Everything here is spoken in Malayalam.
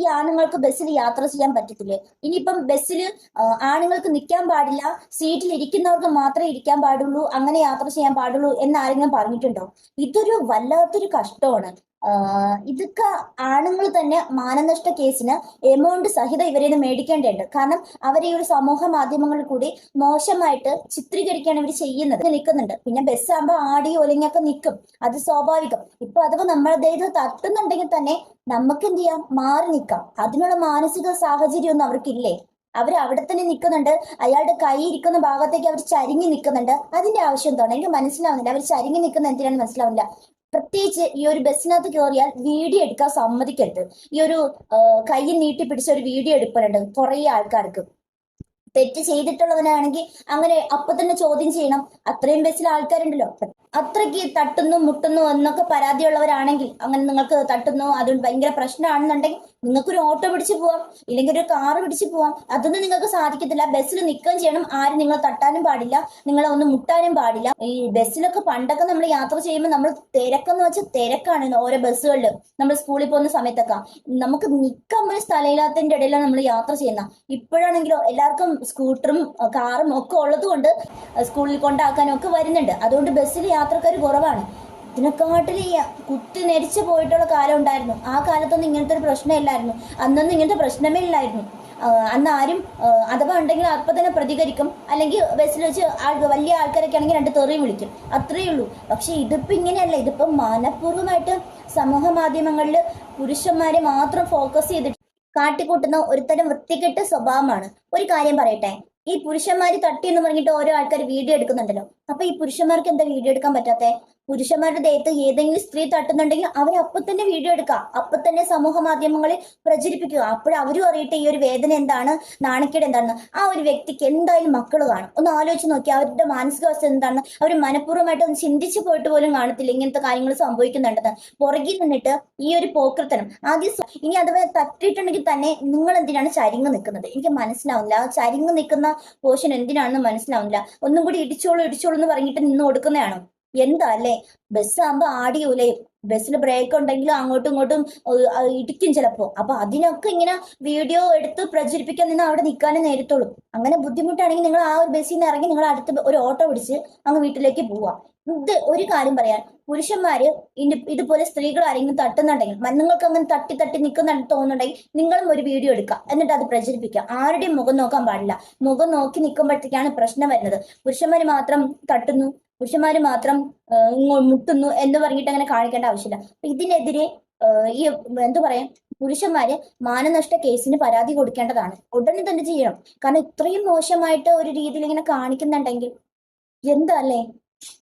ഈ ആണുങ്ങൾക്ക് ബസ്സിൽ യാത്ര ചെയ്യാൻ പറ്റത്തില്ലേ? ഇനിയിപ്പം ബസ്സിൽ ആണുങ്ങൾക്ക് നിൽക്കാൻ പാടില്ല സീറ്റിൽ ഇരിക്കുന്നവർക്ക് മാത്രമേ ഇരിക്കാൻ പാടുള്ളൂ അങ്ങനെ യാത്ര ചെയ്യാൻ പാടുള്ളൂ എന്ന് ആരെങ്കിലും പറഞ്ഞിട്ടുണ്ടോ? ഇതൊരു വല്ലാത്തൊരു കഷ്ടമാണ്. ഇതൊക്കെ ആണുങ്ങൾ തന്നെ മാനനഷ്ട കേസിന് എമൗണ്ട് സഹിതം ഇവരെ മേടിക്കേണ്ടതുണ്ട്. കാരണം അവരെ ഈ ഒരു സമൂഹ മാധ്യമങ്ങളിൽ കൂടി മോശമായിട്ട് ചിത്രീകരിക്കുകയാണ് ഇവർ ചെയ്യുന്നത്. നിൽക്കുന്നുണ്ട്. പിന്നെ ബസ് ആകുമ്പോൾ ആടി ഒലങ്ങിയൊക്കെ നിൽക്കും. അത് സ്വാഭാവികം. ഇപ്പൊ അഥവാ നമ്മളെ ദൈവം തട്ടുന്നുണ്ടെങ്കിൽ തന്നെ നമുക്ക് എന്ത് ചെയ്യാം? മാറി നിൽക്കാം. അതിനുള്ള മാനസിക സാഹചര്യം ഒന്നും അവർക്കില്ലേ? അവർ അവിടെ തന്നെ നിൽക്കുന്നുണ്ട് അയാളുടെ കൈ ഇരിക്കുന്ന ഭാഗത്തേക്ക് അവർ ചരിഞ്ഞു നിൽക്കുന്നുണ്ട് അതിന്റെ ആവശ്യം എന്താണ്? എനിക്ക് മനസ്സിലാവുന്നില്ല. അവർ ചരിഞ്ഞു നിൽക്കുന്ന എന്തിനാണ് മനസ്സിലാവുന്നില്ല. പ്രത്യേകിച്ച് ഈ ഒരു ബസ്സിനകത്ത് കയറിയാൽ വീഡിയോ എടുക്കാൻ സമ്മതിക്കരുത്. ഈ ഒരു കൈ നീട്ടി പിടിച്ച ഒരു വീഡിയോ എടുക്കാനുണ്ട് കുറേ ആൾക്കാർക്ക്. തെറ്റ് ചെയ്തിട്ടുള്ളവനാണെങ്കിൽ അങ്ങനെ അപ്പൊ തന്നെ ചോദ്യം ചെയ്യണം. അത്രയും ബസ്സിൽ ആൾക്കാരുണ്ടല്ലോ. അത്രയ്ക്ക് തട്ടുന്നു മുട്ടുന്നു എന്നൊക്കെ പരാതിയുള്ളവരാണെങ്കിൽ അങ്ങനെ നിങ്ങൾക്ക് തട്ടുന്നു അത് ഭയങ്കര പ്രശ്നമാണെന്നുണ്ടെങ്കിൽ നിങ്ങൾക്കൊരു ഓട്ടോ പിടിച്ചു പോവാം ഇല്ലെങ്കിൽ ഒരു കാറ് പിടിച്ച് പോവാം. അതൊന്നും നിങ്ങൾക്ക് സാധിക്കത്തില്ല. ബസ്സിൽ നിൽക്കുകയും ചെയ്യണം. ആരും നിങ്ങൾ തട്ടാനും പാടില്ല. നിങ്ങളെ ഒന്ന് മുട്ടാനും പാടില്ല. ഈ ബസ്സിലൊക്കെ പണ്ടൊക്കെ നമ്മൾ യാത്ര ചെയ്യുമ്പോൾ നമ്മൾ തിരക്കെന്ന് വെച്ചാൽ തിരക്കാണ് ഓരോ ബസ്സുകളിൽ നമ്മൾ സ്കൂളിൽ പോകുന്ന സമയത്തൊക്കെ. നമുക്ക് നിൽക്കാൻ പോലും സ്ഥലമില്ലാത്തതിന്റെ ഇടയിലാണ് നമ്മൾ യാത്ര ചെയ്യുന്ന ഇപ്പോഴാണെങ്കിലോ എല്ലാവർക്കും സ്കൂട്ടറും കാറും ഒക്കെ ഉള്ളത് കൊണ്ട് സ്കൂളിൽ കൊണ്ടാക്കാനും ഒക്കെ വരുന്നുണ്ട്. അതുകൊണ്ട് ബസ്സിൽ യാത്രക്കാർ കുറവാണ്. ഇതിനെക്കാട്ടിൽ ഈ കുത്തി നെരിച്ച് പോയിട്ടുള്ള കാലം ഉണ്ടായിരുന്നു. ആ കാലത്തൊന്നും ഇങ്ങനത്തെ ഒരു പ്രശ്നമില്ലായിരുന്നു അന്നൊന്നും ഇങ്ങനത്തെ പ്രശ്നമേ ഇല്ലായിരുന്നു. അന്ന് ആരും അഥവാ ഉണ്ടെങ്കിൽ അപ്പം തന്നെ പ്രതികരിക്കും. അല്ലെങ്കിൽ ബസ്സിൽ വെച്ച് ആൾ വലിയ ആൾക്കാരൊക്കെ ആണെങ്കിൽ രണ്ട് തെറി വിളിക്കും. അത്രയേ ഉള്ളൂ. പക്ഷേ ഇതിപ്പോൾ ഇങ്ങനെയല്ല. ഇതിപ്പം മനഃപൂർവമായിട്ട് സമൂഹ മാധ്യമങ്ങളിൽ പുരുഷന്മാരെ മാത്രം ഫോക്കസ് ചെയ്തിട്ട് കാട്ടിക്കൂട്ടുന്ന ഒരുതരം വൃത്തികെട്ട സ്വഭാവമാണ്. ഒരു കാര്യം പറയട്ടെ ഈ പുരുഷന്മാര് തട്ടി എന്ന് പറഞ്ഞിട്ട് ഓരോ ആൾക്കാർ വീഡിയോ എടുക്കുന്നുണ്ടല്ലോ. അപ്പൊ ഈ പുരുഷന്മാർക്ക് എന്താ വീഡിയോ എടുക്കാൻ പറ്റാത്തെ? പുരുഷന്മാരുടെ ദേഹത്ത് ഏതെങ്കിലും സ്ത്രീ തട്ടുന്നുണ്ടെങ്കിൽ അവർ അപ്പൊ തന്നെ വീഡിയോ എടുക്കുക. അപ്പൊ തന്നെ സമൂഹ മാധ്യമങ്ങളിൽ പ്രചരിപ്പിക്കുക. അപ്പോൾ അവരും അറിയട്ടെ ഈ ഒരു വേദന എന്താണ് നാണക്കേട് എന്താണ് ആ ഒരു വ്യക്തിക്ക് എന്തായാലും മക്കൾ കാണും. ഒന്ന് ആലോചിച്ച് നോക്കി അവരുടെ മാനസികാവസ്ഥ എന്താണ്? അവർ മനഃപൂർവമായിട്ട് ഒന്ന് ചിന്തിച്ചു പോയിട്ട് പോലും കാണത്തില്ല ഇങ്ങനത്തെ കാര്യങ്ങൾ സംഭവിക്കുന്നുണ്ടെന്ന്. പുറകിൽ നിന്നിട്ട് ഈ ഒരു പോക്രത്തനം ആദ്യം ഇനി അഥവാ തട്ടിയിട്ടുണ്ടെങ്കിൽ തന്നെ നിങ്ങൾ എന്തിനാണ് ചരിങ്ങ് നിൽക്കുന്നത്? എനിക്ക് മനസ്സിലാവുന്നില്ല. ആ ചരിങ്ങ് നിൽക്കുന്ന പോഷൻ എന്തിനാണെന്ന് മനസ്സിലാവുന്നില്ല. ഒന്നും കൂടി ഇടിച്ചോളൂ ഇടിച്ചോളൂ എന്ന് പറഞ്ഞിട്ട് നിന്ന് കൊടുക്കുന്നതാണോ? എന്താ അല്ലേ? ബസ് ആകുമ്പോ ആടി ഉലയും ബസ്സിൽ ബ്രേക്ക് ഉണ്ടെങ്കിലും അങ്ങോട്ടും ഇങ്ങോട്ടും ഇടിക്കും ചിലപ്പോ. അപ്പൊ അതിനൊക്കെ ഇങ്ങനെ വീഡിയോ എടുത്ത് പ്രചരിപ്പിക്കാൻ നിന്ന് അവിടെ നിൽക്കാനേ നേരത്തുള്ളൂ. അങ്ങനെ ബുദ്ധിമുട്ടാണെങ്കിൽ നിങ്ങൾ ആ ഒരു ബസ്സിൽ നിന്ന് ഇറങ്ങി നിങ്ങൾ അടുത്ത് ഒരു ഓട്ടോ പിടിച്ച് അങ്ങ് വീട്ടിലേക്ക് പോവാ. ഇത് ഒരു കാര്യം പറയാൻ പുരുഷന്മാര് ഇതുപോലെ സ്ത്രീകൾ ആരെങ്കിലും തട്ടുന്നുണ്ടെങ്കിൽ നിങ്ങൾക്ക് അങ്ങനെ തട്ടി തട്ടി നിൽക്കുന്നുണ്ട് തോന്നുന്നുണ്ടെങ്കിൽ നിങ്ങളും ഒരു വീഡിയോ എടുക്കുക. എന്നിട്ട് അത് പ്രചരിപ്പിക്കുക. ആരുടെയും മുഖം നോക്കാൻ പാടില്ല. മുഖം നോക്കി നിൽക്കുമ്പോഴത്തേക്കാണ് പ്രശ്നം വരുന്നത്. പുരുഷന്മാർ മാത്രം തട്ടുന്നു. പുരുഷന്മാര് മാത്രം മുട്ടുന്നു എന്ന് പറഞ്ഞിട്ട് അങ്ങനെ കാണിക്കേണ്ട ആവശ്യമില്ല. അപ്പൊ ഇതിനെതിരെ ഈ എന്താ പറയാം? പുരുഷന്മാര് മാനനഷ്ട കേസിന് പരാതി കൊടുക്കേണ്ടതാണ്. ഉടനെ തന്നെ ചെയ്യണം. കാരണം ഇത്രയും മോശമായിട്ട് ഒരു രീതിയിൽ ഇങ്ങനെ കാണിക്കുന്നുണ്ടെങ്കിൽ എന്താ അല്ലേ?